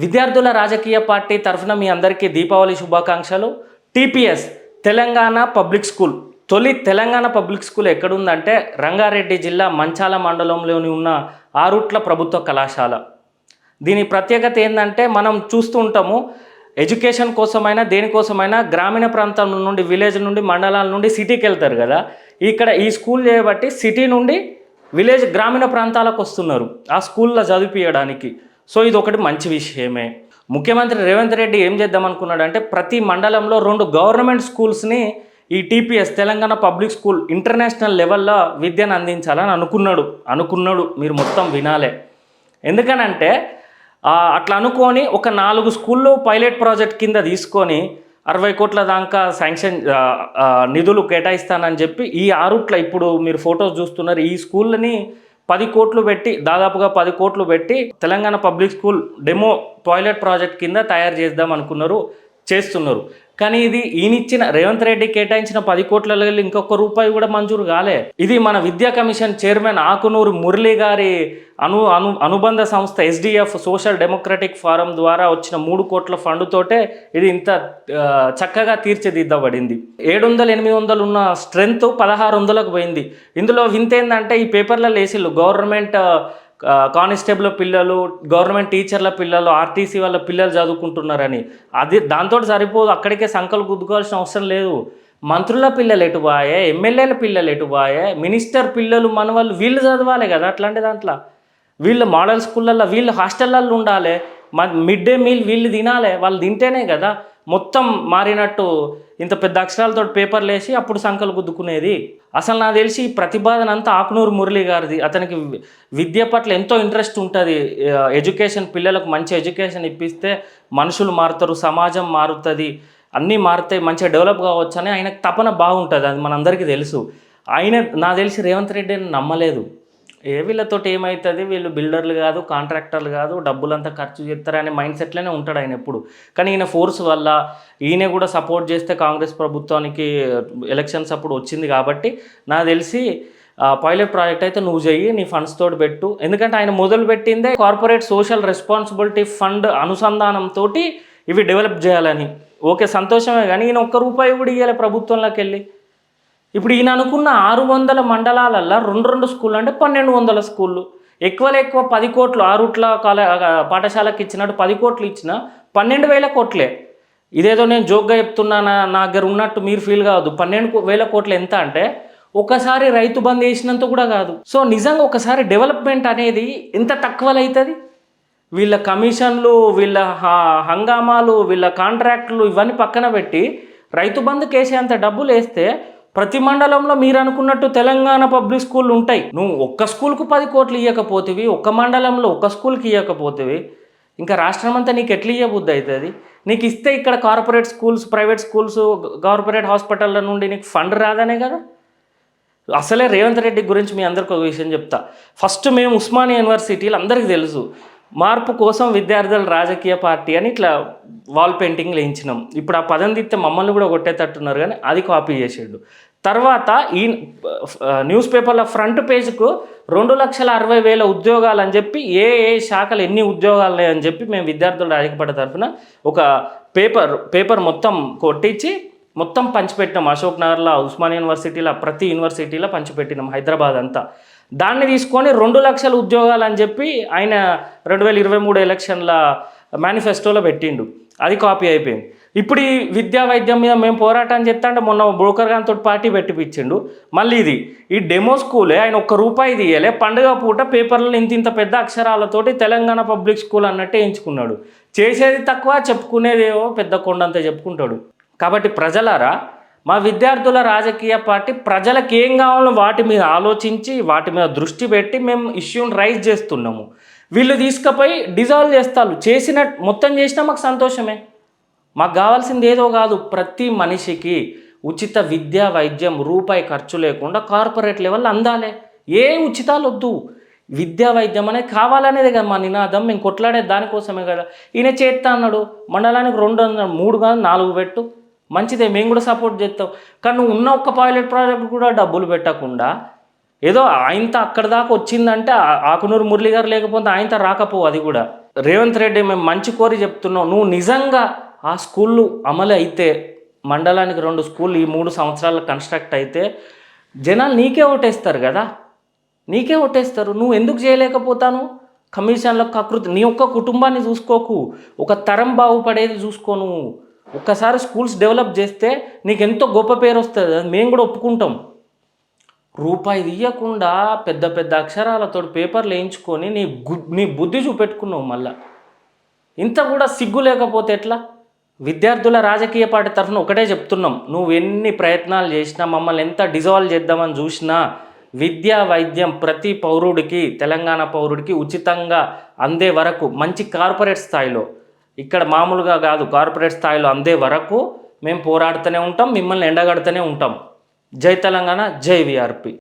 విద్యార్థుల రాజకీయ పార్టీ తరఫున మీ అందరికీ దీపావళి శుభాకాంక్షలు. TPS Telangana public school. తొలి తెలంగాణ పబ్లిక్ స్కూల్ ఎక్కడుందంటే రంగారెడ్డి జిల్లా మంచాల మండలంలోని ఉన్న ఆరుట్ల ప్రభుత్వ కళాశాల. దీని ప్రత్యేకత ఏంటంటే మనం చూస్తూ ఉంటాము ఎడ్యుకేషన్ కోసమైనా దేనికోసమైనా గ్రామీణ ప్రాంతం నుండి విలేజ్ నుండి మండలాల నుండి సిటీకి వెళ్తారు కదా. ఇక్కడ ఈ స్కూల్ చేయబట్టి సిటీ నుండి విలేజ్ గ్రామీణ ప్రాంతాలకు వస్తున్నారు. ఆ స్కూల్లో చదివిపించడానికి సో ఇది ఒకటి మంచి విషయమే. ముఖ్యమంత్రి రేవంత్ రెడ్డి ఏం చేద్దాం అనుకున్నాడంటే ప్రతి మండలంలో రెండు గవర్నమెంట్ స్కూల్స్ని ఈ TPS Telangana public school international లెవెల్లో విద్యను అందించాలని అనుకున్నాడు. అనుకున్నాడు మీరు మొత్తం వినాలే. ఎందుకనంటే అట్లా అనుకొని ఒక నాలుగు స్కూళ్ళు పైలట్ ప్రాజెక్ట్ కింద తీసుకొని అరవై కోట్ల దాకా శాంక్షన్ నిధులు కేటాయిస్తానని చెప్పి ఈ ఆరుట్ల ఇప్పుడు మీరు ఫొటోస్ చూస్తున్నారు ఈ స్కూల్ని పది కోట్లు పెట్టి దాదాపుగా పది కోట్లు పెట్టి Telangana public school demo toilet project కింద తయారు చేద్దాం అనుకున్నారు చేస్తున్నారు. కానీ ఇది ఈయనిచ్చిన రేవంత్ రెడ్డి కేటాయించిన పది కోట్లలో వెళ్ళి ఇంకొక రూపాయి కూడా మంజూరు కాలే. ఇది మన విద్యా కమిషన్ చైర్మన్ ఆకునూరు మురళి గారి అను అను అనుబంధ సంస్థ ఎస్డిఎఫ్ సోషల్ డెమోక్రటిక్ ఫారం ద్వారా వచ్చిన మూడు కోట్ల ఫండ్తోటే ఇది ఇంత చక్కగా తీర్చిదిద్దబడింది. ఏడు వందల ఎనిమిది వందలు ఉన్న స్ట్రెంగ్త్ పదహారు వందలకు పోయింది. ఇందులో వింత ఏంటంటే ఈ పేపర్లలో వేసిళ్ళు గవర్నమెంట్ కానిస్టేబుల్ పిల్లలు గవర్నమెంట్ టీచర్ల పిల్లలు ఆర్టీసీ వాళ్ళ పిల్లలు చదువుకుంటున్నారని. అది దాంతో సరిపోదు అక్కడికే సంకలు గుద్దుకోవాల్సిన అవసరం లేదు. మంత్రుల పిల్లలు ఎటు బాయే ఎమ్మెల్యేల పిల్లలు ఎటు బాయే మినిస్టర్ పిల్లలు మన వాళ్ళు వీళ్ళు చదవాలి కదా అట్లాంటి దాంట్లో. వీళ్ళు మోడల్ స్కూళ్ళల్లో వీళ్ళు హాస్టళ్ళల్లో ఉండాలి మిడ్ డే మీల్ వీళ్ళు తినాలి వాళ్ళు తింటేనే కదా. మొత్తం మారినట్టు ఇంత పెద్ద అక్షరాలతో పేపర్లు వేసి అప్పుడు సంకలు గుద్దుకునేది. అసలు నాకు తెలిసి ఈ ప్రతిపాదన అంతా ఆకునూరు మురళి గారిది. అతనికి విద్య పట్ల ఎంతో ఇంట్రెస్ట్ ఉంటుంది. ఎడ్యుకేషన్ పిల్లలకు మంచి ఎడ్యుకేషన్ ఇప్పిస్తే మనుషులు మారుతారు సమాజం మారుతుంది అన్నీ మారుతాయి మంచిగా డెవలప్ కావచ్చు అని ఆయనకు తపన బాగుంటుంది. అది మనందరికీ తెలుసు. ఆయన నాకు తెలిసి రేవంత్ రెడ్డి నమ్మలేదు. ఏ వీళ్ళతోటి ఏమవుతుంది వీళ్ళు బిల్డర్లు కాదు కాంట్రాక్టర్లు కాదు డబ్బులంతా ఖర్చు చేస్తారనే మైండ్ సెట్లోనే ఉంటాడు ఆయన ఎప్పుడు. కానీ ఈయన ఫోర్స్ వల్ల ఈయన కూడా సపోర్ట్ చేస్తే కాంగ్రెస్ ప్రభుత్వానికి ఎలక్షన్స్ అప్పుడు వచ్చింది కాబట్టి నాకు తెలిసి పైలట్ ప్రాజెక్ట్ అయితే నువ్వు చెయ్యి నీ ఫండ్స్ తోటి పెట్టు. ఎందుకంటే ఆయన మొదలు పెట్టిందే కార్పొరేట్ సోషల్ రెస్పాన్సిబిలిటీ ఫండ్ అనుసంధానంతో ఇవి డెవలప్ చేయాలని. ఓకే సంతోషమే కానీ ఈయన ఒక్క రూపాయి కూడా ఇవ్వాలి ప్రభుత్వంలోకి వెళ్ళి. ఇప్పుడు ఈయన అనుకున్న ఆరు వందల మండలాలల్లో రెండు రెండు స్కూళ్ళు అంటే పన్నెండు వందల స్కూళ్ళు. ఎక్కువలో ఎక్కువ పది కోట్లు ఆరుట్ల కాల పాఠశాలకు ఇచ్చినట్టు పది కోట్లు ఇచ్చిన పన్నెండు వేల కోట్లే. ఇదేదో నేను జోక్గా చెప్తున్నానా నా దగ్గర ఉన్నట్టు మీరు ఫీల్ కావద్దు. పన్నెండు వేల కోట్లు ఎంత అంటే ఒకసారి రైతు బంద్ చేసినంత కూడా కాదు. సో నిజంగా ఒకసారి డెవలప్మెంట్ అనేది ఎంత తక్కువలో అవుతుంది వీళ్ళ కమిషన్లు వీళ్ళ హ- హంగామాలు వీళ్ళ కాంట్రాక్టులు ఇవన్నీ పక్కన పెట్టి రైతు బంధుకి వేసేంత డబ్బులు వేస్తే ప్రతి మండలంలో మీరు అనుకున్నట్టు తెలంగాణ పబ్లిక్ స్కూల్ ఉంటాయి. నువ్వు ఒక్క స్కూల్కు పది కోట్లు ఇవ్వకపోతేవి ఒక్క మండలంలో ఒక్క స్కూల్కి ఇవ్వకపోతేవి ఇంకా రాష్ట్రం అంతా నీకు ఎట్లా ఇవ్వబుద్ధి అవుతుంది నీకు ఇస్తే ఇక్కడ corporate schools private schools corporate హాస్పిటల్ల నుండి నీకు ఫండ్ రాదనే కదా? అసలే రేవంత్ రెడ్డి గురించి మీ అందరికి ఒక విషయం చెప్తా. ఫస్ట్ మేము ఉస్మానియా యూనివర్సిటీలు అందరికీ తెలుసు. మార్పు కోసం విద్యార్థుల రాజకీయ పార్టీ అని ఇట్లా వాల్ పెయింటింగ్లు వేయించినాం ఇప్పుడు ఆ పదం తిస్తే మమ్మల్ని కూడా కొట్టేటట్టున్నారు కానీ అది కాపీ చేసాడు. తర్వాత ఈ న్యూస్ పేపర్ల ఫ్రంట్ పేజ్కు రెండు లక్షల అరవై వేల ఉద్యోగాలు అని చెప్పి ఏ ఏ శాఖలు ఎన్ని ఉద్యోగాలు ఉన్నాయని చెప్పి మేము విద్యార్థుల రాజకీయ తరఫున ఒక పేపర్ పేపర్ మొత్తం కొట్టించి మొత్తం పంచిపెట్టినాం. అశోక్ నగర్లో ఉస్మాన్ యూనివర్సిటీలో ప్రతి యూనివర్సిటీలో పంచిపెట్టినాం హైదరాబాద్ అంతా. దాన్ని తీసుకొని రెండు లక్షల ఉద్యోగాలు అని చెప్పి ఆయన రెండు వేల ఇరవై మూడు ఎలక్షన్ల మేనిఫెస్టోలో పెట్టిండు. అది కాపీ అయిపోయింది. ఇప్పుడు ఈ విద్యా వైద్యం మీద మేము పోరాటం చేస్తా అంటే మొన్న బ్రోకర్ గారితో పార్టీ పెట్టిపించిండు. మళ్ళీ ఇది ఈ డెమో స్కూలే ఆయన ఒక్క రూపాయి తీయలే. పండుగ పూట పేపర్లను ఇంత ఇంత పెద్ద అక్షరాలతోటి తెలంగాణ పబ్లిక్ స్కూల్ అన్నట్టే ఎంచుకున్నాడు. చేసేది తక్కువ చెప్పుకునేదేవో పెద్ద కొండంత చెప్పుకుంటాడు. కాబట్టి ప్రజలారా మా విద్యార్థుల రాజకీయ పార్టీ ప్రజలకు ఏం కావాలో వాటి మీద ఆలోచించి వాటి మీద దృష్టి పెట్టి మేము ఇష్యూని రైజ్ చేస్తున్నాము. వీళ్ళు తీసుకుపోయి డిజాల్వ్ చేస్తారు. చేసిన మొత్తం చేసినా మాకు సంతోషమే. మాకు కావాల్సింది ఏదో కాదు ప్రతి మనిషికి ఉచిత విద్యా వైద్యం రూపాయి ఖర్చు లేకుండా కార్పొరేట్ లెవెల్ అందాలి. ఏ ఉచితాలు వద్దు. విద్యా వైద్యం అనేది కావాలనేది కదా మా నినాదం. మేము కొట్లాడే దానికోసమే కదా. ఈయన చేస్తా అన్నాడు మండలానికి రెండు వందలు మూడు కాదు నాలుగు పెట్టు. మంచిదే మేము కూడా సపోర్ట్ చేస్తాం. కానీ నువ్వు ఉన్న ఒక్క పాయిలెట్ ప్రాజెక్ట్ కూడా డబ్బులు పెట్టకుండా ఏదో ఆయనతో అక్కడ దాకా వచ్చిందంటే ఆకునూరు మురళి గారు లేకపోతే ఆయనతో రాకపోవు అది కూడా. రేవంత్ రెడ్డి మేము మంచి కోరి చెప్తున్నావు నువ్వు నిజంగా ఆ స్కూళ్ళు అమలు అయితే మండలానికి రెండు స్కూళ్ళు ఈ మూడు సంవత్సరాలు కన్స్ట్రక్ట్ అయితే జనాలు నీకే ఓటేస్తారు కదా. నీకే ఓటేస్తారు. నువ్వు ఎందుకు చేయలేకపోతాను? కమిషన్లకు కకృతి నీ ఒక్క కుటుంబాన్ని చూసుకోకు. ఒక తరం బాగుపడేది చూసుకో నువ్వు. ఒక్కసారి స్కూల్స్ డెవలప్ చేస్తే నీకు ఎంతో గొప్ప పేరు వస్తుంది. మేము కూడా ఒప్పుకుంటాం. రూపాయి తీయకుండా పెద్ద పెద్ద అక్షరాలతో పేపర్లు వేయించుకొని నీ గు నీ బుద్ధి చూపెట్టుకున్నావు మళ్ళా. ఇంత కూడా సిగ్గు లేకపోతే ఎట్లా? విద్యార్థుల రాజకీయ పార్టీ తరఫున ఒకటే చెప్తున్నాం. నువ్వు ఎన్ని ప్రయత్నాలు చేసినా మమ్మల్ని ఎంత డిజాల్వ్ చేద్దామని చూసినా విద్యా వైద్యం ప్రతి పౌరుడికి తెలంగాణ పౌరుడికి ఉచితంగా అందే వరకు మంచి కార్పొరేట్ స్థాయిలో ఇక్కడ మామూలుగా కాదు. కార్పొరేట్ స్థాయిలో అందే వరకు మేము పోరాడుతూనే ఉంటాం మిమ్మల్ని ఎండగడుతూనే ఉంటాం. జై తెలంగాణ జై విఆర్పి.